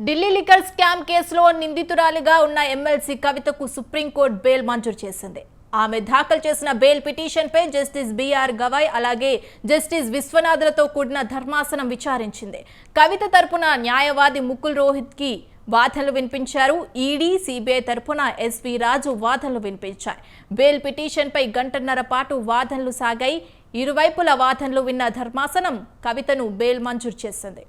Delhi liquor scam కేసులో నిందితురాలిగా ఉన్న MLC కవితకు సుప్రీంకోర్టు బెయిల్ మంజూరు చేసింది. ఆమె దాఖలు చేసిన బెయిల్ పిటిషన్పై జస్టిస్ బీఆర్ గవాయ్ అలాగే జస్టిస్ విశ్వనాథులతో కూడిన ధర్మాసనం విచారించింది. కవిత తరపున న్యాయవాది ముకుల్ రోహిత్కి వాదనలు వినిపించారు. ఈడీ సిబిఐ తరపున ఎస్వి రాజు వాదనలు వినిపించాయి. బెయిల్ పిటిషన్పై గంటన్నర పాటు వాదనలు సాగాయి. ఇరువైపుల వాదనలు విన్న ధర్మాసనం కవితను బెయిల్ మంజూరు చేసింది.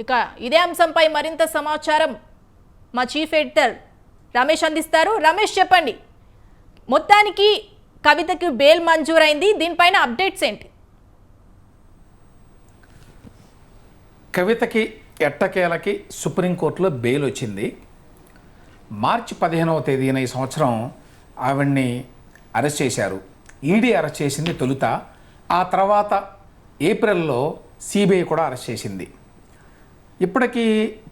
ఇక ఇదే అంశంపై మరింత సమాచారం మా చీఫ్ ఎడిటర్ రమేష్ అందిస్తారు. రమేష్ చెప్పండి. మొత్తానికి కవితకి బెయిల్ మంజూరైంది. దీనిపైన అప్డేట్స్ ఏంటి? కవితకి ఎట్టకేలకి సుప్రీంకోర్టులో బెయిల్ వచ్చింది. మార్చి పదిహేనవ తేదీన ఈ సంవత్సరం ఆవిడ్ని అరెస్ట్ చేశారు. ఈడీ అరెస్ట్ చేసింది తొలుత. ఆ తర్వాత ఏప్రిల్లో సిబిఐ కూడా అరెస్ట్ చేసింది. ఇప్పటికీ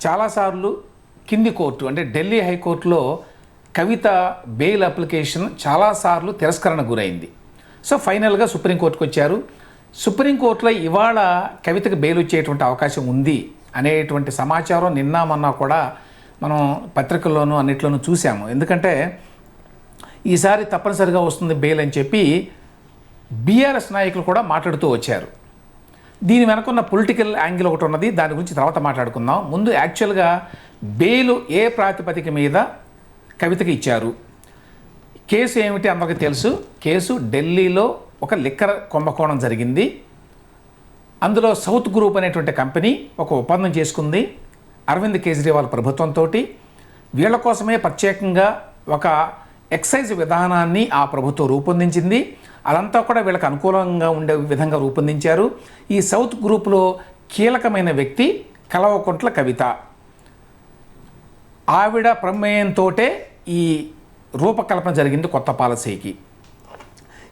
చాలాసార్లు కింది కోర్టు అంటే ఢిల్లీ హైకోర్టులో కవిత బెయిల్ అప్లికేషన్ చాలాసార్లు తిరస్కరణ గురైంది. సో ఫైనల్గా సుప్రీంకోర్టుకు వచ్చారు. సుప్రీంకోర్టులో ఇవాళ కవితకు బెయిల్ వచ్చేటువంటి అవకాశం ఉంది అనేటువంటి సమాచారం నిన్న మొన్న కూడా మనం పత్రికల్లోనూ అన్నిట్లోనూ చూసాము ఎందుకంటే ఈసారి తప్పనిసరిగా వస్తుంది బెయిల్ అని చెప్పి బీఆర్ఎస్ నాయకులు కూడా మాట్లాడుతూ వచ్చారు. దీని వెనకున్న పొలిటికల్ యాంగిల్ ఒకటి ఉన్నది దాని గురించి తర్వాత మాట్లాడుకుందాం. ముందు యాక్చువల్గా బెయిల్ ఏ ప్రాతిపదిక మీద కవితకి ఇచ్చారు? కేసు ఏమిటి అందరికీ తెలుసు. కేసు ఢిల్లీలో ఒక లిక్కర్ కుంభకోణం జరిగింది. అందులో సౌత్ గ్రూప్ అనేటువంటి కంపెనీ ఒక ఒప్పందం చేసుకుంది అరవింద్ కేజ్రీవాల్ ప్రభుత్వంతో వీళ్ళ కోసమే ప్రత్యేకంగా ఒక ఎక్సైజ్ విధానాన్ని ఆ ప్రభుత్వం రూపొందించింది. అదంతా కూడా వీళ్ళకి అనుకూలంగా ఉండే విధంగా రూపొందించారు. ఈ సౌత్ గ్రూప్లో కీలకమైన వ్యక్తి కలవకుంట్ల కవిత. ఆవిడ ప్రమేయంతో ఈ రూపకల్పన జరిగింది కొత్త పాలసీకి.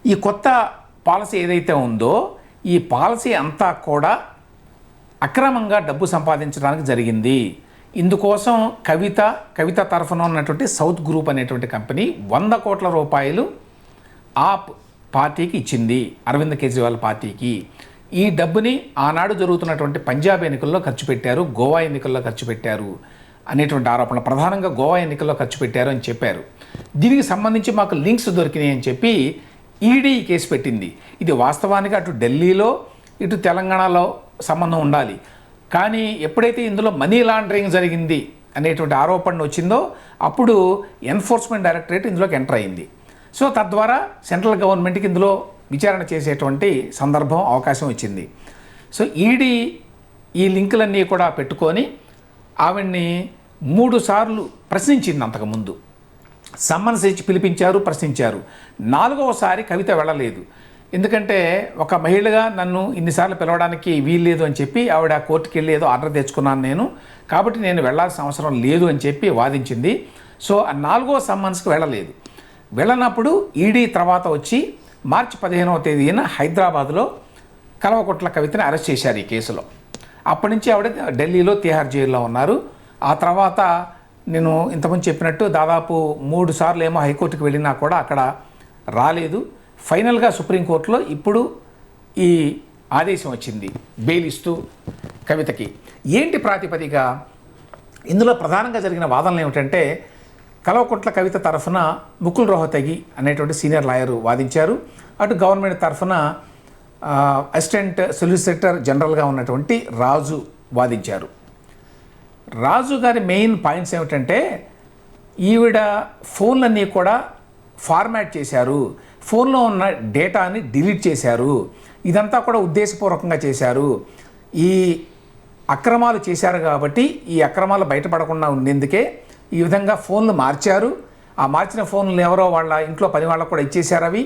ఈ కొత్త పాలసీ ఏదైతే ఉందో ఈ పాలసీ అంతా కూడా అక్రమంగా డబ్బు సంపాదించడానికి జరిగింది. ఇందుకోసం కవిత కవిత తరఫున ఉన్నటువంటి సౌత్ గ్రూప్ అనేటువంటి కంపెనీ వంద కోట్ల రూపాయలు ఆప్ పార్టీకి ఇచ్చింది అరవింద్ కేజ్రీవాల్ పార్టీకి. ఈ డబ్బుని ఆనాడు జరుగుతున్నటువంటి పంజాబ్ ఎన్నికల్లో ఖర్చు పెట్టారు గోవా ఎన్నికల్లో ఖర్చు పెట్టారు అనేటువంటి ఆరోపణలు. ప్రధానంగా గోవా ఎన్నికల్లో ఖర్చు పెట్టారు అని చెప్పారు. దీనికి సంబంధించి మాకు లింక్స్ దొరికినాయి అని చెప్పి ఈడీ కేసు పెట్టింది. ఇది వాస్తవానికి అటు ఢిల్లీలో ఇటు తెలంగాణలో సంబంధం ఉండాలి. కానీ ఎప్పుడైతే ఇందులో మనీ లాండరింగ్ జరిగింది అనేటువంటి ఆరోపణ వచ్చిందో అప్పుడు ఎన్ఫోర్స్మెంట్ డైరెక్టరేట్ ఇందులోకి ఎంటర్ అయింది. సో తద్వారా సెంట్రల్ గవర్నమెంట్కి ఇందులో విచారణ చేసేటువంటి సందర్భం అవకాశం వచ్చింది. సో ఈడీ ఈ లింకులన్నీ కూడా పెట్టుకొని ఆవిడ్ని మూడు సార్లు ప్రశ్నించింది అంతకుముందు. సమ్మన్స్ ఇచ్చి పిలిపించారు ప్రశ్నించారు. నాలుగవసారి కవిత వెళ్ళలేదు. ఎందుకంటే ఒక మహిళగా నన్ను ఇన్నిసార్లు పిలవడానికి వీల్లేదు అని చెప్పి ఆవిడ కోర్టుకి వెళ్ళి ఏదో ఆర్డర్ తెచ్చుకున్నాను నేను. కాబట్టి నేను వెళ్ళాల్సిన అవసరం లేదు అని చెప్పి వాదించింది. సో ఆ నాలుగో సమ్మన్స్కి వెళ్ళలేదు. వెళ్ళనప్పుడు ఈడీ తర్వాత వచ్చి మార్చి పదిహేనవ తేదీన హైదరాబాద్లో కలవకొట్ల కవితని అరెస్ట్ చేశారు ఈ కేసులో. అప్పటి నుంచి ఆవిడ ఢిల్లీలో తిహార్ జైల్లో ఉన్నారు. ఆ తర్వాత నేను ఇంతకుముందు చెప్పినట్టు దాదాపు మూడు సార్లు ఏమో హైకోర్టుకి వెళ్ళినా కూడా అక్కడ రాలేదు. ఫైనల్గా సుప్రీంకోర్టులో ఇప్పుడు ఈ ఆదేశం వచ్చింది. బెయిల్ ఇస్తూ కవితకి. ఏంటి ప్రాతిపదిక? ఇందులో ప్రధానంగా జరిగిన వాదనలు ఏమిటంటే కలవకుంట్ల కవిత తరఫున ముకుల్ రోహతగి అనేటువంటి సీనియర్ లాయర్ వాదించారు. అటు గవర్నమెంట్ తరఫున అసిస్టెంట్ సొలిసిటర్ జనరల్గా ఉన్నటువంటి రాజు వాదించారు. రాజు గారి మెయిన్ పాయింట్స్ ఏమిటంటే ఈవిడ ఫోన్లన్నీ కూడా ఫార్మాట్ చేశారు. ఫోన్లో ఉన్న డేటాని డిలీట్ చేశారు. ఇదంతా కూడా ఉద్దేశపూర్వకంగా చేశారు. ఈ అక్రమాలు చేశారు కాబట్టి ఈ అక్రమాలు బయటపడకుండా ఉండేందుకే ఈ విధంగా ఫోన్లు మార్చారు. ఆ మార్చిన ఫోన్లు ఎవరో వాళ్ళ ఇంట్లో పని వాళ్ళకు కూడా ఇచ్చేశారు అవి.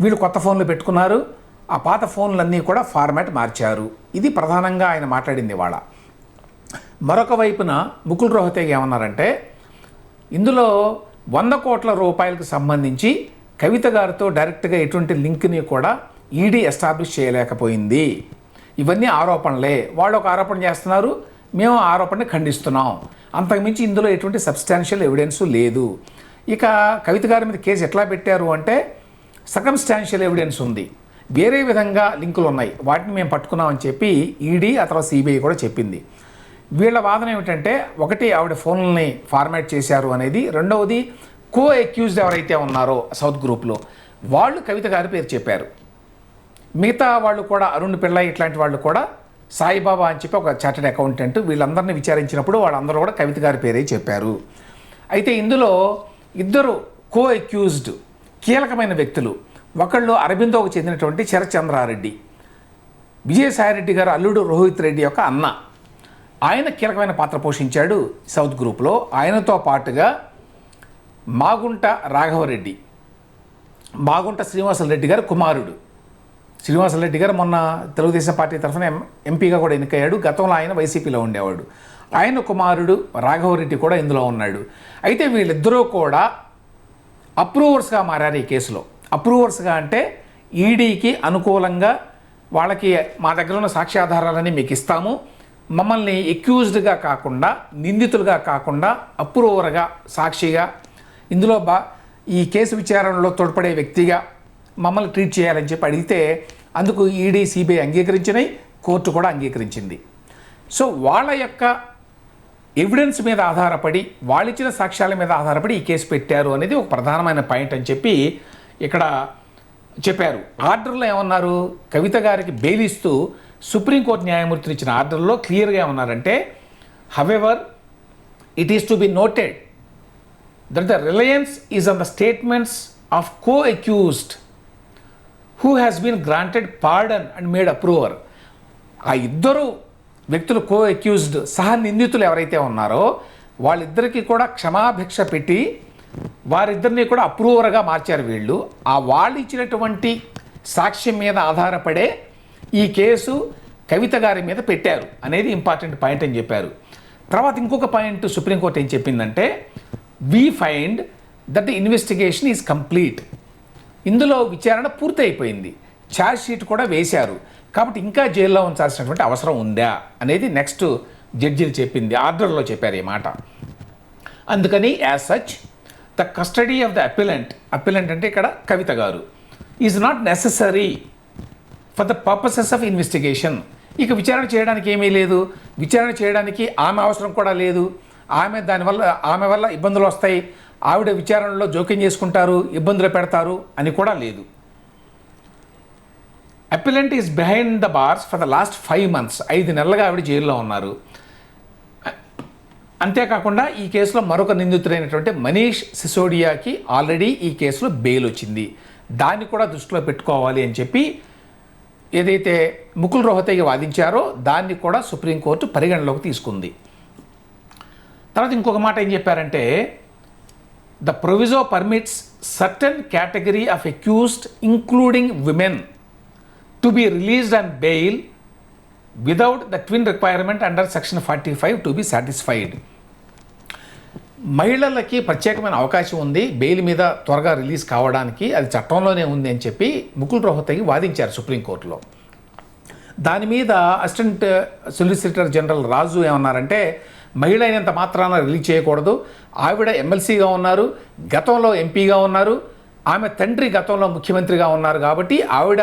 వీళ్ళు కొత్త ఫోన్లు పెట్టుకున్నారు. ఆ పాత ఫోన్లన్నీ కూడా ఫార్మాట్ మార్చారు. ఇది ప్రధానంగా ఆయన మాట్లాడింది వాళ్ళ మరొక వైపున ముకుల్ రోహతే ఏమన్నారంటే ఇందులో వంద కోట్ల రూపాయలకు సంబంధించి కవిత గారితో డైరెక్ట్గా ఎటువంటి లింక్ని కూడా ఈడీ ఎస్టాబ్లిష్ చేయలేకపోయింది. ఇవన్నీ ఆరోపణలే. వాళ్ళు ఒక ఆరోపణ చేస్తున్నారు మేము ఆ ఆరోపణని ఖండిస్తున్నాం. అంతకుమించి ఇందులో ఎటువంటి సబ్స్టాన్షియల్ ఎవిడెన్స్ లేదు. ఇక కవిత గారి మీద కేసు ఎట్లా పెట్టారు అంటే సకమ్స్టాన్షియల్ ఎవిడెన్స్ ఉంది. వేరే విధంగా లింకులు ఉన్నాయి. వాటిని మేము పట్టుకున్నామని చెప్పి ఈడీ ఆ తర్వాత సిబిఐ కూడా చెప్పింది. వీళ్ళ వాదన ఏమిటంటే ఒకటి ఆవిడ ఫోన్లని ఫార్మాట్ చేశారు అనేది. రెండవది కో అక్యూజ్డ్ ఎవరైతే ఉన్నారో సౌత్ గ్రూప్లో వాళ్ళు కవిత గారి పేరు చెప్పారు. మిగతా వాళ్ళు కూడా అరుణ్ పిల్ల ఇట్లాంటి వాళ్ళు కూడా సాయిబాబా అని చెప్పి ఒక చార్టెడ్ అకౌంటెంట్ వీళ్ళందరినీ విచారించినప్పుడు వాళ్ళందరూ కూడా కవిత గారి పేరే చెప్పారు. అయితే ఇందులో ఇద్దరు కో అక్యూజ్డ్ కీలకమైన వ్యక్తులు. ఒకళ్ళు అరబిందోకు చెందినటువంటి శరచంద్రారెడ్డి విజయసాయిరెడ్డి గారు అల్లుడు రోహిత్ రెడ్డి యొక్క అన్న. ఆయన కీలకమైన పాత్ర పోషించాడు సౌత్ గ్రూప్లో. ఆయనతో పాటుగా మాగుంట రాఘవరెడ్డి మాగుంట శ్రీనివాసరెడ్డి గారు కుమారుడు. శ్రీనివాసరెడ్డి గారు మొన్న తెలుగుదేశం పార్టీ తరఫున ఎం ఎంపీగా కూడా ఎన్నికయ్యాడు. గతంలో ఆయన వైసీపీలో ఉండేవాడు. ఆయన కుమారుడు రాఘవరెడ్డి కూడా ఇందులో ఉన్నాడు. అయితే వీళ్ళిద్దరూ కూడా అప్రూవర్స్గా మారారు ఈ కేసులో. అప్రూవర్స్గా అంటే ఈడీకి అనుకూలంగా వాళ్ళకి మా దగ్గర ఉన్న సాక్ష్యాధారాలని మీకు ఇస్తాము. మమ్మల్ని ఎక్యూజ్డ్గా కాకుండా నిందితులుగా కాకుండా అప్రూవర్గా సాక్షిగా ఇందులో బా ఈ కేసు విచారణలో తోడ్పడే వ్యక్తిగా మమ్మల్ని ట్రీట్ చేయాలని చెప్పి అడిగితే అందుకు ఈడీ సిబిఐ అంగీకరించినాయి కోర్టు కూడా అంగీకరించింది. సో వాళ్ళ యొక్క ఎవిడెన్స్ మీద ఆధారపడి వాళ్ళిచ్చిన సాక్ష్యాల మీద ఆధారపడి ఈ కేసు పెట్టారు అనేది ఒక ప్రధానమైన పాయింట్ అని చెప్పి ఇక్కడ చెప్పారు. ఆర్డర్లో ఏమన్నారు? కవిత గారికి బెయిలిస్తూ సుప్రీంకోర్టు న్యాయమూర్తిని ఇచ్చిన ఆర్డర్లో క్లియర్గా ఏమన్నారంటే however it is to be noted that the reliance is on the statements of co accused who has been granted pardon and made approver ఆ ఇద్దరు వ్యక్తులు కో అక్యూజ్డ్ సహ నిందితులు ఎవరైతే ఉన్నారో వాళ్ళిద్దరికీ కూడా క్షమాభిక్ష పెట్టి వారిద్దరిని కూడా అప్రూవర్గా మార్చారు వీళ్ళు. ఆ వాళ్ళు ఇచ్చినటువంటి సాక్ష్యం మీద ఆధారపడే ఈ కేసు కవిత గారి మీద పెట్టారు. అనేది ఇంపార్టెంట్ పాయింట్ అని చెప్పారు. తర్వాత ఇంకొక పాయింట్ సుప్రీంకోర్టు ఏం చెప్పిందంటే we find that the investigation is complete ఇందులో విచారణ పూర్తయిపోయింది. ఛార్జ్ షీట్ కూడా వేశారు. కాబట్టి ఇంకా జైల్లో ఉంచాల్సినటువంటి అవసరం ఉందా అనేది నెక్స్ట్ జడ్జిలు చెప్పింది. ఆర్డర్లో చెప్పారు ఈ మాట. అందుకని as such the custody of the appellant appellant అంటే ఇక్కడ కవిత గారు is not necessary for the purposes of investigation ఇక విచారణ చేయడానికి ఏమీ లేదు. విచారణ చేయడానికి ఆమె అవసరం కూడా లేదు. ఆమె దానివల్ల ఆమె వల్ల ఇబ్బందులు వస్తాయి. ఆవిడ విచారణలో జోక్యం చేసుకుంటారు ఇబ్బందులు పెడతారు అని కూడా లేదు. Appellant is behind the bars for the last five months ఐదు నెలలుగా ఆవిడ జైల్లో ఉన్నారు. అంతేకాకుండా ఈ కేసులో మరొక నిందితుడైనటువంటి మనీష్ సిసోడియాకి ఆల్రెడీ ఈ కేసులో బెయిల్ వచ్చింది. దాన్ని కూడా దృష్టిలో పెట్టుకోవాలి అని చెప్పి ఏదైతే ముకుల్ రోహతయ్య వాదించారో దాన్ని కూడా సుప్రీంకోర్టు పరిగణలోకి తీసుకుంది. తర్వాత ఇంకొక మాట ఏం చెప్పారంటే the proviso permits certain category of accused including women to be released and bail without the twin requirement under section forty five to be satisfied మహిళలకి ప్రత్యేకమైన అవకాశం ఉంది బెయిల్ మీద త్వరగా రిలీజ్ కావడానికి అది చట్టంలోనే ఉంది అని చెప్పి ముకుల్ రోహతగి వాదించారు సుప్రీంకోర్టులో. దాని మీద అసిస్టెంట్ సొలిసిటర్ జనరల్ రాజు ఏమన్నారంటే మహిళ అయినంత మాత్రాన రిలీజ్ చేయకూడదు. ఆవిడ ఎమ్మెల్సీగా ఉన్నారు గతంలో ఎంపీగా ఉన్నారు. ఆమె తండ్రి గతంలో ముఖ్యమంత్రిగా ఉన్నారు కాబట్టి ఆవిడ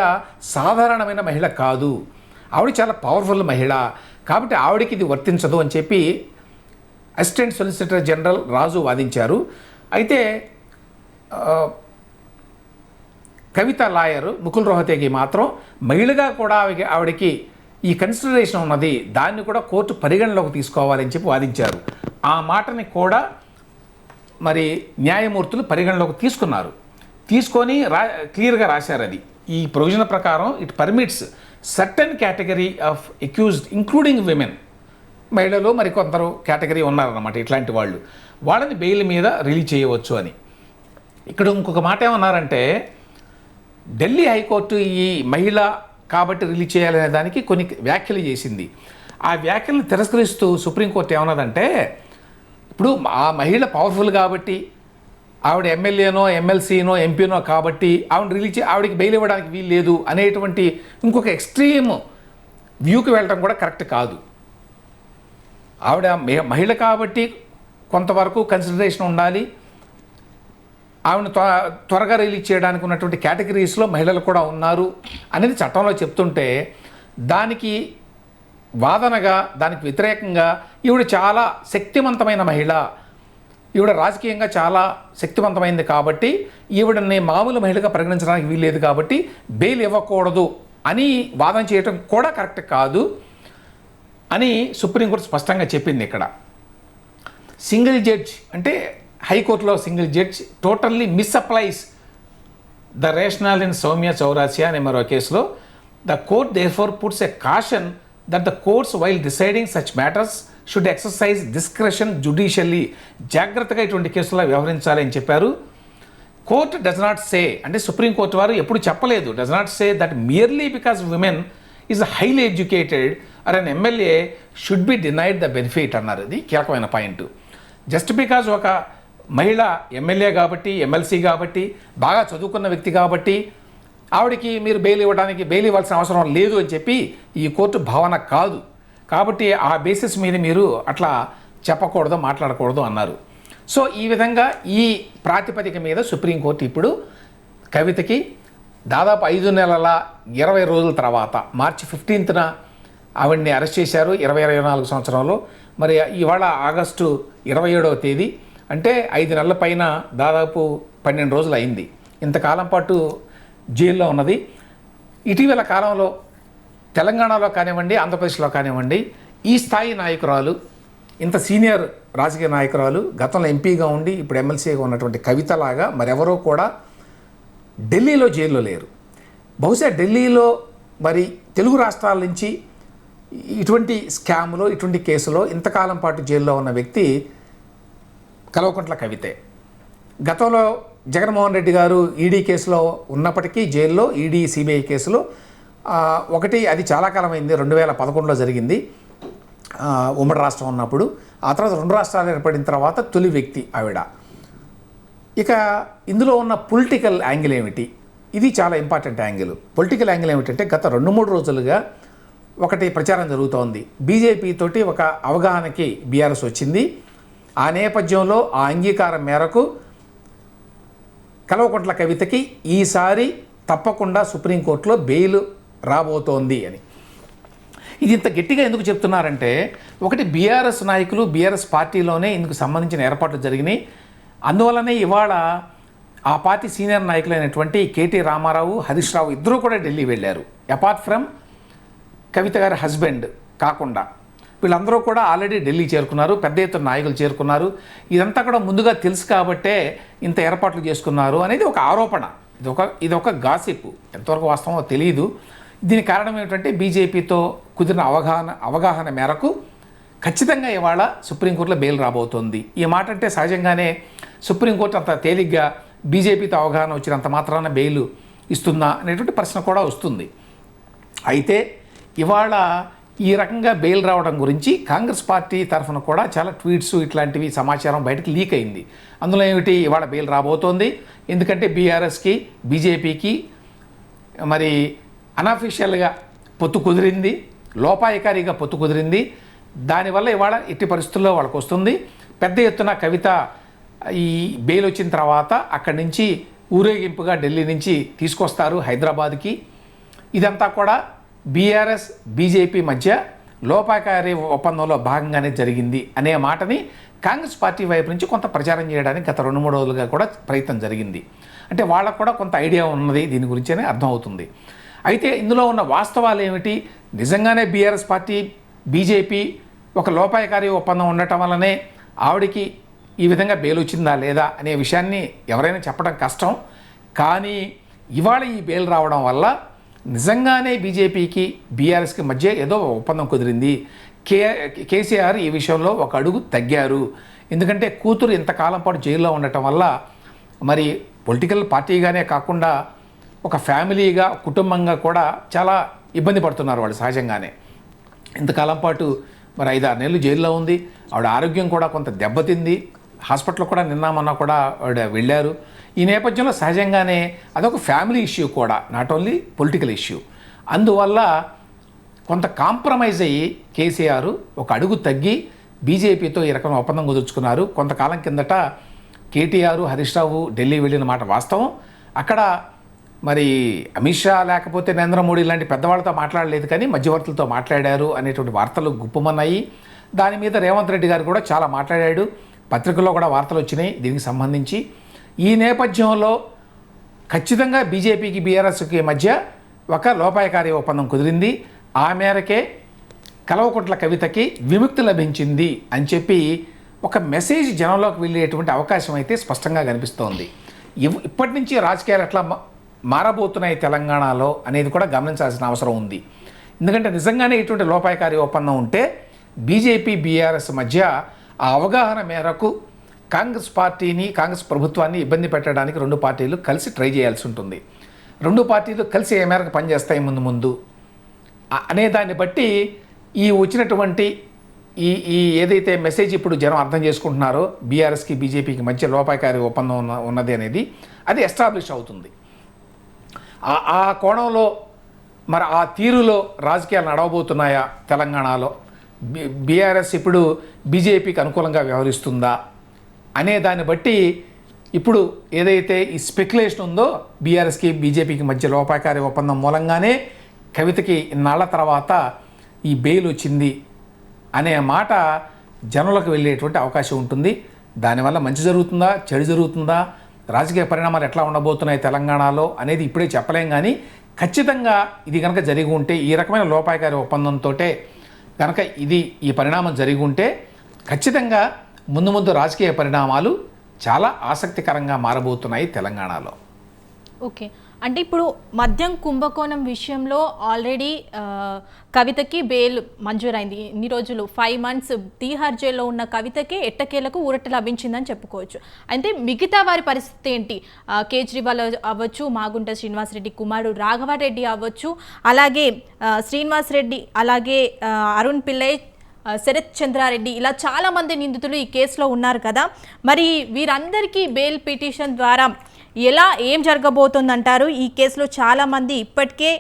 సాధారణమైన మహిళ కాదు. ఆవిడ చాలా పవర్ఫుల్ మహిళ. కాబట్టి ఆవిడకి ఇది వర్తించదు అని చెప్పి అసిస్టెంట్ సొలిసిటర్ జనరల్ రాజు వాదించారు. అయితే కవిత లాయర్ ముకుల్ రోహతేకి మాత్రం మహిళగా కూడా ఆవిడకి ఈ కన్సిడరేషన్ ఉన్నది దాన్ని కూడా కోర్టు పరిగణలోకి తీసుకోవాలని చెప్పి వాదించారు. ఆ మాటని కూడా మరి న్యాయమూర్తులు పరిగణలోకి తీసుకున్నారు. తీసుకొని రా క్లియర్గా రాశారు అది. ఈ ప్రొవిజన్ ప్రకారం it permits certain category of accused including women మహిళలు మరి కొందరు కేటగిరీ ఉన్నారన్నమాట ఇట్లాంటి వాళ్ళు. వాళ్ళని బెయిల్ మీద రిలీజ్ చేయవచ్చు అని. ఇక్కడ ఇంకొక మాట ఏమన్నారంటే ఢిల్లీ హైకోర్టు ఈ మహిళ కాబట్టి రిలీజ్ చేయాలనే దానికి కొన్ని వ్యాఖ్యలు చేసింది. ఆ వ్యాఖ్యలను తిరస్కరిస్తూ సుప్రీంకోర్టు ఏమన్నదంటే ఇప్పుడు ఆ మహిళ పవర్ఫుల్ కాబట్టి ఆవిడ ఎమ్మెల్యేనో ఎమ్మెల్సీనో ఎంపీనో కాబట్టి ఆవిడ రిలీజ్ ఆవిడకి బెయిల్ ఇవ్వడానికి వీలు లేదు అనేటువంటి ఇంకొక ఎక్స్ట్రీమ్ వ్యూకి వెళ్ళడం కూడా కరెక్ట్ కాదు. ఆవిడ మహిళ కాబట్టి కొంతవరకు కన్సిడరేషన్ ఉండాలి. ఆవిడ త్వరగా రిలీజ్ చేయడానికి ఉన్నటువంటి కేటగిరీస్లో మహిళలు కూడా ఉన్నారు అనేది చట్టంలో చెప్తుంటే దానికి వాదనగా దానికి వ్యతిరేకంగా ఈవిడ చాలా శక్తివంతమైన మహిళ. ఈవిడ రాజకీయంగా చాలా శక్తివంతమైంది కాబట్టి ఈవిడని మామూలు మహిళగా పరిగణించడానికి వీల్లేదు కాబట్టి బెయిల్ ఇవ్వకూడదు అని వాదన చేయటం కూడా కరెక్ట్ కాదు అని సుప్రీంకోర్టు స్పష్టంగా చెప్పింది ఇక్కడ. సింగిల్ జడ్జ్ అంటే హైకోర్టులో single judge totally misapplies the rationale in Soumya Chaurasia అనే మరో కేసులో the court therefore puts a caution that the courts while deciding such matters should exercise discretion judicially జాగ్రత్తగా ఇటువంటి కేసుల్లో వ్యవహరించాలి అని చెప్పారు. కోర్ట్ డస్ నాట్ సే అంటే సుప్రీంకోర్టు వారు ఎప్పుడు చెప్పలేదు does not say that merely because woman is highly educated or an MLA should be denied the benefit అన్నారు. ఇది కీలకమైన పాయింట్. జస్ట్ బికాజ్ ఒక మహిళ ఎమ్మెల్యే కాబట్టి ఎమ్మెల్సీ కాబట్టి బాగా చదువుకున్న వ్యక్తి కాబట్టి ఆవిడకి మీరు బెయిల్ ఇవ్వడానికి బెయిల్ ఇవ్వాల్సిన అవసరం లేదు అని చెప్పి ఈ కోర్టు భావన కాదు. కాబట్టి ఆ బేసిస్ మీద మీరు అట్లా చెప్పకూడదు మాట్లాడకూడదు అన్నారు. సో ఈ విధంగా ఈ ప్రాతిపదిక మీద సుప్రీంకోర్టు ఇప్పుడు కవితకి దాదాపు ఐదు నెలల ఇరవై రోజుల తర్వాత మార్చి ఫిఫ్టీన్త్న ఆవిడ్ని అరెస్ట్ చేశారు. ఇరవై ఇరవై నాలుగు సంవత్సరంలో మరి ఇవాళ ఆగస్టు ఇరవై ఏడవ తేదీ. అంటే ఐదు నెలల పైన దాదాపు పన్నెండు రోజులు అయింది. ఇంతకాలం పాటు జైల్లో ఉన్నది. ఇటీవల కాలంలో తెలంగాణలో కానివ్వండి ఆంధ్రప్రదేశ్లో కానివ్వండి ఈ స్థాయి నాయకురాలు ఇంత సీనియర్ రాజకీయ నాయకురాలు గతంలో ఎంపీగా ఉండి ఇప్పుడు ఎమ్మెల్సీగా ఉన్నటువంటి కవితలాగా మరెవరో కూడా ఢిల్లీలో జైల్లో లేరు. బహుశా ఢిల్లీలో మరి తెలుగు రాష్ట్రాల నుంచి ఇటువంటి స్కామ్లో ఇటువంటి కేసులో ఇంతకాలం పాటు జైల్లో ఉన్న వ్యక్తి కల్వకుంట్ల కవితే. గతంలో జగన్మోహన్ రెడ్డి గారు ఈడీ కేసులో ఉన్నప్పటికీ జైల్లో ఈడీ సిబిఐ కేసులో ఒకటి అది చాలా కాలం అయింది రెండు వేల పదకొండులో జరిగింది. ఉమ్మడి రాష్ట్రం ఉన్నప్పుడు. ఆ తర్వాత రెండు రాష్ట్రాలు ఏర్పడిన తర్వాత తొలి వ్యక్తి ఆవిడ. ఇక ఇందులో ఉన్న పొలిటికల్ యాంగిల్ ఏమిటి? ఇది చాలా ఇంపార్టెంట్ యాంగిల్. పొలిటికల్ యాంగిల్ ఏమిటంటే గత రెండు మూడు రోజులుగా ఒకటి ప్రచారం జరుగుతోంది. బీజేపీ తోటి ఒక అవగాహనకి బీఆర్ఎస్ వచ్చింది. ఆ నేపథ్యంలో ఆ అంగీకారం మేరకు కలవకుంట్ల కవితకి ఈసారి తప్పకుండా సుప్రీంకోర్టులో బెయిల్ రాబోతోంది అని. ఇది ఇంత గట్టిగా ఎందుకు చెప్తున్నారంటే ఒకటి బీఆర్ఎస్ నాయకులు బీఆర్ఎస్ పార్టీలోనే ఇందుకు సంబంధించిన ఏర్పాట్లు జరిగినాయి. అందువలనే ఇవాళ ఆ పార్టీ సీనియర్ నాయకులైనటువంటి కేటీ రామారావు హరీష్ రావు ఇద్దరూ కూడా ఢిల్లీ వెళ్ళారు. అపార్ట్ ఫ్రమ్ కవిత గారి హస్బెండ్ కాకుండా. వీళ్ళందరూ కూడా ఆల్రెడీ ఢిల్లీ చేరుకున్నారు పెద్ద ఎత్తున నాయకులు చేరుకున్నారు. ఇదంతా కూడా ముందుగా తెలుసు కాబట్టే ఇంత ఏర్పాట్లు చేసుకున్నారు అనేది ఒక ఆరోపణ. ఇది ఒక ఇది ఒక గాసిప్. ఎంతవరకు వాస్తవమో తెలియదు దీని కారణం ఏమిటంటే బీజేపీతో కుదిరిన అవగాహన అవగాహన మేరకు ఖచ్చితంగా ఇవాళ సుప్రీంకోర్టులో బెయిల్ రాబోతోంది. ఈ మాట అంటే సహజంగానే సుప్రీంకోర్టు అంత తేలిగ్గా బీజేపీతో అవగాహన వచ్చినంత మాత్రాన బెయిల్ ఇస్తుందా అనేటువంటి ప్రశ్న కూడా వస్తుంది. అయితే ఇవాళ ఈ రకంగా బెయిల్ రావడం గురించి కాంగ్రెస్ పార్టీ తరఫున కూడా చాలా ట్వీట్స్ ఇట్లాంటివి సమాచారం బయటకు లీక్ అయింది. అందులో ఏమిటి? ఇవాళ బెయిల్ రాబోతోంది. ఎందుకంటే బీఆర్ఎస్కి బీజేపీకి మరి అనఫీషియల్గా పొత్తు కుదిరింది. లోపాయకారిగా పొత్తు కుదిరింది. దానివల్ల ఇవాళ ఎట్టి పరిస్థితుల్లో వాళ్ళకు వస్తుంది. పెద్ద ఎత్తున కవిత ఈ బెయిల్ వచ్చిన తర్వాత అక్కడి నుంచి ఊరేగింపుగా ఢిల్లీ నుంచి తీసుకొస్తారు హైదరాబాద్కి. ఇదంతా కూడా బీఆర్ఎస్ బీజేపీ మధ్య లోపాకారి ఒప్పందంలో భాగంగానే జరిగింది అనే మాటని కాంగ్రెస్ పార్టీ వైపు నుంచి కొంత ప్రచారం చేయడానికి గత రెండు మూడు రోజులుగా కూడా ప్రయత్నం జరిగింది. అంటే వాళ్ళకు కూడా కొంత ఐడియా ఉన్నది దీని గురించి అని అర్థమవుతుంది. అయితే ఇందులో ఉన్న వాస్తవాలు ఏమిటి? నిజంగానే బీఆర్ఎస్ పార్టీ బీజేపీ ఒక లోపాయకారి ఒప్పందం ఉండటం వల్లనే ఆవిడికి ఈ విధంగా బెయిల్ వచ్చిందా లేదా అనే విషయాన్ని ఎవరైనా చెప్పడం కష్టం. కానీ ఇవాళ ఈ బెయిల్ రావడం వల్ల నిజంగానే బీజేపీకి బీఆర్ఎస్కి మధ్య ఏదో ఒప్పందం కుదిరింది. కే కేసీఆర్ ఈ విషయంలో ఒక అడుగు తగ్గారు. ఎందుకంటే కూతురు ఇంతకాలం పాటు జైల్లో ఉండటం వల్ల మరి పొలిటికల్ పార్టీగానే కాకుండా ఒక ఫ్యామిలీగా కుటుంబంగా కూడా చాలా ఇబ్బంది పడుతున్నారు వాళ్ళు సహజంగానే. ఇంతకాలం పాటు మరి ఐదు ఆరు నెలలు జైల్లో ఉంది. ఆవిడ ఆరోగ్యం కూడా కొంత దెబ్బతింది. హాస్పిటల్ కూడా నిన్నామన్నా కూడా ఆవిడ వెళ్ళారు. ఈ నేపథ్యంలో సహజంగానే అదొక ఫ్యామిలీ ఇష్యూ కూడా నాట్ ఓన్లీ పొలిటికల్ ఇష్యూ. అందువల్ల కొంత కాంప్రమైజ్ అయ్యి కేసీఆర్ ఒక అడుగు తగ్గి బీజేపీతో ఈ రకమైన ఒప్పందం కుదుర్చుకున్నారు. కొంతకాలం కిందట కేటీఆర్ హరీష్ రావు ఢిల్లీ వెళ్ళిన మాట వాస్తవం. అక్కడ మరి అమిత్ షా లేకపోతే నరేంద్ర మోడీ లాంటి పెద్దవాళ్ళతో మాట్లాడలేదు కానీ మధ్యవర్తులతో మాట్లాడారు అనేటువంటి వార్తలు గుప్పమన్నాయి. దాని మీద రేవంత్ రెడ్డి గారు కూడా చాలా మాట్లాడాడు. పత్రికల్లో కూడా వార్తలు వచ్చినాయి దీనికి సంబంధించి. ఈ నేపథ్యంలో ఖచ్చితంగా బీజేపీకి బీఆర్ఎస్కి మధ్య ఒక లోపాయకారి ఒప్పందం కుదిరింది. ఆ మేరకే కలవకుంట్ల కవితకి విముక్తి లభించింది అని చెప్పి ఒక మెసేజ్ జనంలోకి వెళ్ళేటువంటి అవకాశం అయితే స్పష్టంగా కనిపిస్తోంది. ఇప్పటి నుంచి రాజకీయాలు ఎట్లా మారబోతున్నాయి తెలంగాణలో అనేది కూడా గమనించాల్సిన అవసరం ఉంది. ఎందుకంటే నిజంగానే ఇటువంటి లోపాయకారి ఒప్పందం ఉంటే బీజేపీ బీఆర్ఎస్ మధ్య ఆ అవగాహన మేరకు కాంగ్రెస్ పార్టీని కాంగ్రెస్ ప్రభుత్వాన్ని ఇబ్బంది పెట్టడానికి రెండు పార్టీలు కలిసి ట్రై చేయాల్సి ఉంటుంది. రెండు పార్టీలు కలిసి ఏ మేరకు పనిచేస్తాయి ముందు ముందు? అనే దాన్ని బట్టి ఈ వచ్చినటువంటి ఈ ఈ ఏదైతే మెసేజ్ ఇప్పుడు జనం అర్థం చేసుకుంటున్నారో బీఆర్ఎస్కి బీజేపీకి మధ్య లోపాయకారి ఒప్పందం ఉన్న ఉన్నది అనేది అది ఎస్టాబ్లిష్ అవుతుంది. ఆ- ఆ కోణంలో మరి ఆ తీరులో రాజకీయాలు నడవబోతున్నాయా తెలంగాణలో? బీఆర్ఎస్ ఇప్పుడు బీజేపీకి అనుకూలంగా వ్యవహరిస్తుందా? అనే దాన్ని బట్టి ఇప్పుడు ఏదైతే ఈ స్పెక్యులేషన్ ఉందో బీఆర్ఎస్కి బీజేపీకి మధ్య లోపాకారి ఒప్పందం మూలంగానే కవితకి ఇన్నాళ్ళ తర్వాత ఈ బెయిల్ వచ్చింది అనే మాట జనంలోకి వెళ్ళేటువంటి అవకాశం ఉంటుంది. దానివల్ల మంచి జరుగుతుందా? చెడు జరుగుతుందా? రాజకీయ పరిణామాలు ఎట్లా ఉండబోతున్నాయి తెలంగాణలో అనేది ఇప్పుడే చెప్పలేం కానీ ఖచ్చితంగా ఇది కనుక జరిగి ఉంటే ఈ రకమైన లోపాయకారి ఒప్పందంతో కనుక ఇది ఈ పరిణామం జరిగి ఉంటే ఖచ్చితంగా ముందు ముందు రాజకీయ పరిణామాలు చాలా ఆసక్తికరంగా మారబోతున్నాయి తెలంగాణలో. ఓకే. అంటే ఇప్పుడు మద్యం కుంభకోణం విషయంలో ఆల్రెడీ కవితకి బెయిల్ మంజూరైంది. ఇన్ని రోజులు ఫైవ్ మంత్స్ తీహార్ జైల్లో ఉన్న కవితకి ఎట్టకేలకు ఊరట లభించిందని చెప్పుకోవచ్చు. అయితే మిగతా వారి పరిస్థితి ఏంటి? కేజ్రీవాల్ అవ్వచ్చు మాగుంట శ్రీనివాసరెడ్డి కుమారుడు రాఘవారెడ్డి అవ్వచ్చు. అలాగే శ్రీనివాసరెడ్డి శ్రీనివాస్ రెడ్డి అలాగే అరుణ్ పిల్లై శరత్ చంద్రారెడ్డి. ఇలా చాలా మంది నిందితులు ఈ కేసులో ఉన్నారు కదా. మరి వీరందరికీ బెయిల్ పిటిషన్ ద్వారా ఎలా ఏం జరగబోతుందంటారు? ఈ కేసులో చాలా మంది ఇప్పటికే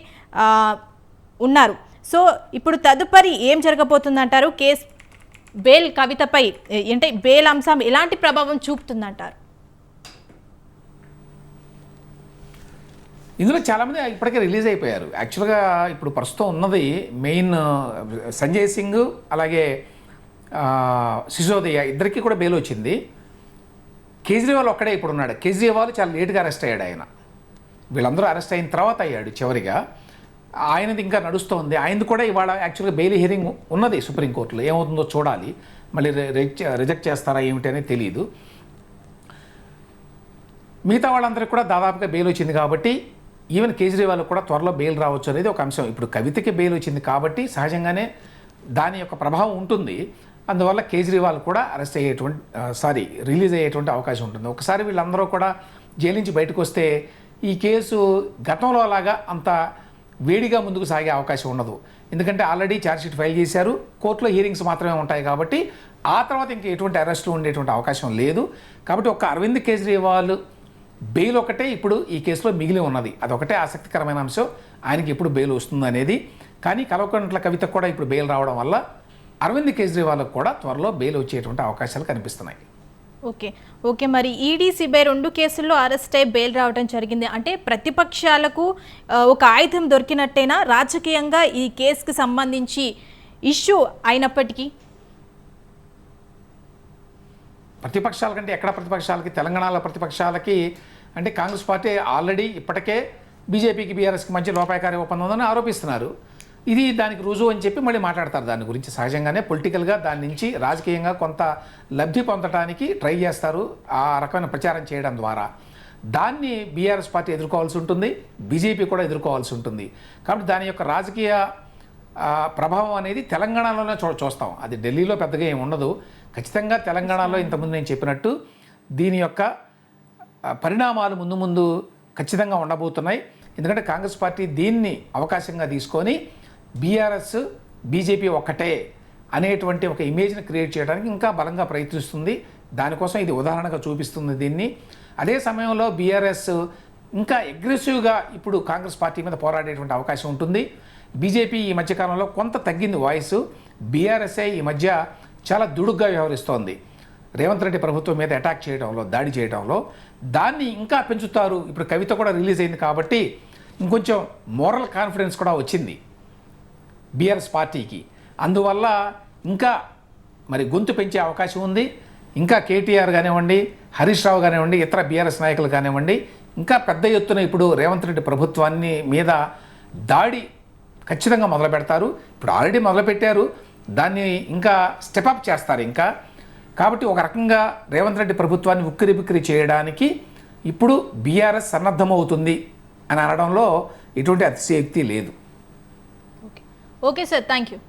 ఉన్నారు. సో ఇప్పుడు తదుపరి ఏం జరగబోతుందంటారు? కేసు బెయిల్ కవితపై అంటే బెయిల్ అంశం ఎలాంటి ప్రభావం చూపుతుందంటారు? ఇందులో చాలామంది ఇప్పటికే రిలీజ్ అయిపోయారు. యాక్చువల్గా ఇప్పుడు ప్రస్తుతం ఉన్నది మెయిన్ సంజయ్ సింగ్ అలాగే సిసోదయ ఇద్దరికీ ఇద్దరికి కూడా బెయిల్ వచ్చింది. కేజ్రీవాల్ ఒక్కడే ఇప్పుడు ఉన్నాడు. కేజ్రీవాల్ చాలా లేట్గా అరెస్ట్ అయ్యాడు ఆయన. వీళ్ళందరూ అరెస్ట్ అయిన తర్వాత అయ్యాడు చివరిగా. ఆయనది ఇంకా నడుస్తోంది. ఆయనది కూడా ఇవాళ యాక్చువల్గా బెయిల్ హియరింగ్ ఉన్నది సుప్రీంకోర్టులో. ఏమవుతుందో చూడాలి. మళ్ళీ రిజెక్ట్ రిజెక్ట్ చేస్తారా ఏమిటి అనేది తెలియదు మిగతా వాళ్ళందరికీ కూడా దాదాపుగా బెయిల్ వచ్చింది కాబట్టి ఈవెన్ కేజ్రీవాల్ కూడా త్వరలో బెయిల్ రావచ్చు అనేది ఒక అంశం. ఇప్పుడు కవితకి బెయిల్ వచ్చింది కాబట్టి సహజంగానే దాని యొక్క ప్రభావం ఉంటుంది. అందువల్ల కేజ్రీవాల్ కూడా అరెస్ట్ అయ్యేటువంటి సారీ రిలీజ్ అయ్యేటువంటి అవకాశం ఉంటుంది. ఒకసారి వీళ్ళందరూ కూడా జైలు నుంచి బయటకు వస్తే ఈ కేసు గతంలో లాగా అంత వేడిగా ముందుకు సాగే అవకాశం ఉండదు. ఎందుకంటే ఆల్రెడీ ఛార్జ్షీట్ ఫైల్ చేశారు. కోర్టులో హీరింగ్స్ మాత్రమే ఉంటాయి కాబట్టి ఆ తర్వాత ఇంక ఎటువంటి అరెస్ట్ ఉండేటువంటి అవకాశం లేదు. కాబట్టి ఒక అరవింద్ కేజ్రీవాల్ బెయిల్ ఒకటే ఇప్పుడు ఈ కేసులో మిగిలి ఉన్నది. అదొకటే ఆసక్తికరమైన అంశం. ఆయనకి ఎప్పుడు బెయిల్ వస్తుంది అనేది. కానీ కలవకుంట్ల కవిత కూడా ఇప్పుడు బెయిల్ రావడం వల్ల అరవింద్ కేజ్రీవాల్కి కూడా త్వరలో బెయిల్ వచ్చేటువంటి అవకాశాలు కనిపిస్తున్నాయి. ఓకే. ఓకే మరి ఈడీ సిబిఐ రెండు కేసుల్లో అరెస్ట్ అయి బెయిల్ రావడం జరిగింది. అంటే ప్రతిపక్షాలకు ఒక ఆయుధం దొరికినట్టేనా? రాజకీయంగా ఈ కేసుకి సంబంధించి ఇష్యూ అయినప్పటికీ? ప్రతిపక్షాల కంటే ఎక్కడ ప్రతిపక్షాలకి తెలంగాణలో ప్రతిపక్షాలకి అంటే కాంగ్రెస్ పార్టీ ఆల్రెడీ ఇప్పటికే బీజేపీకి బీఆర్ఎస్కి మంచి లోపాయకారి ఒప్పందం ఉందని ఆరోపిస్తున్నారు. ఇది దానికి రుజువు అని చెప్పి మళ్ళీ మాట్లాడతారు. దాని గురించి సహజంగానే పొలిటికల్గా దాని నుంచి రాజకీయంగా కొంత లబ్ధి పొందడానికి ట్రై చేస్తారు ఆ రకమైన ప్రచారం చేయడం ద్వారా. దాన్ని బీఆర్ఎస్ పార్టీ ఎదుర్కోవాల్సి ఉంటుంది బీజేపీ కూడా ఎదుర్కోవాల్సి ఉంటుంది. కాబట్టి దాని యొక్క రాజకీయ ప్రభావం అనేది తెలంగాణలోనే చూ చూస్తాం. అది ఢిల్లీలో పెద్దగా ఏమి ఉండదు. ఖచ్చితంగా తెలంగాణలో ఇంతకుముందు నేను చెప్పినట్టు దీని యొక్క పరిణామాలు ముందు ముందు ఖచ్చితంగా ఉండబోతున్నాయి. ఎందుకంటే కాంగ్రెస్ పార్టీ దీన్ని అవకాశంగా తీసుకొని బీఆర్ఎస్ బీజేపీ ఒక్కటే అనేటువంటి ఒక ఇమేజ్ని క్రియేట్ చేయడానికి ఇంకా బలంగా ప్రయత్నిస్తుంది. దానికోసం ఇది ఉదాహరణగా చూపిస్తుంది దీన్ని. అదే సమయంలో బీఆర్ఎస్ ఇంకా అగ్రెసివ్గా ఇప్పుడు కాంగ్రెస్ పార్టీ మీద పోరాడేటువంటి అవకాశం ఉంటుంది. బీజేపీ ఈ మధ్యకాలంలో కొంత తగ్గింది వాయిస్. బీఆర్ఎస్ఏ ఈ మధ్య చాలా దుడుగ్గా వ్యవహరిస్తోంది. రేవంత్ రెడ్డి ప్రభుత్వం మీద అటాక్ చేయడంలో దాడి చేయడంలో దాన్ని ఇంకా పెంచుతారు. ఇప్పుడు కవిత కూడా రిలీజ్ అయింది కాబట్టి ఇంకొంచెం మోరల్ కాన్ఫిడెన్స్ కూడా వచ్చింది బీఆర్ఎస్ పార్టీకి. అందువల్ల ఇంకా మరి గొంతు పెంచే అవకాశం ఉంది. ఇంకా కేటీఆర్ కానివ్వండి హరీష్ రావు కానివ్వండి ఇతర బీఆర్ఎస్ నాయకులు కానివ్వండి ఇంకా పెద్ద ఎత్తున ఇప్పుడు రేవంత్ రెడ్డి ప్రభుత్వాన్ని మీద దాడి ఖచ్చితంగా మొదలు పెడతారు ఇప్పుడు ఆల్రెడీ మొదలుపెట్టారు. దాన్ని ఇంకా స్టెపప్ చేస్తారు ఇంకా. కాబట్టి ఒక రకంగా రేవంత్ రెడ్డి ప్రభుత్వాన్ని ఉక్కిరి బిక్కిరి చేయడానికి ఇప్పుడు బీఆర్ఎస్ సన్నద్ధమవుతుంది అని అనడంలో ఎటువంటి అతిశయోక్తి లేదు. Okay. Okay sir thank you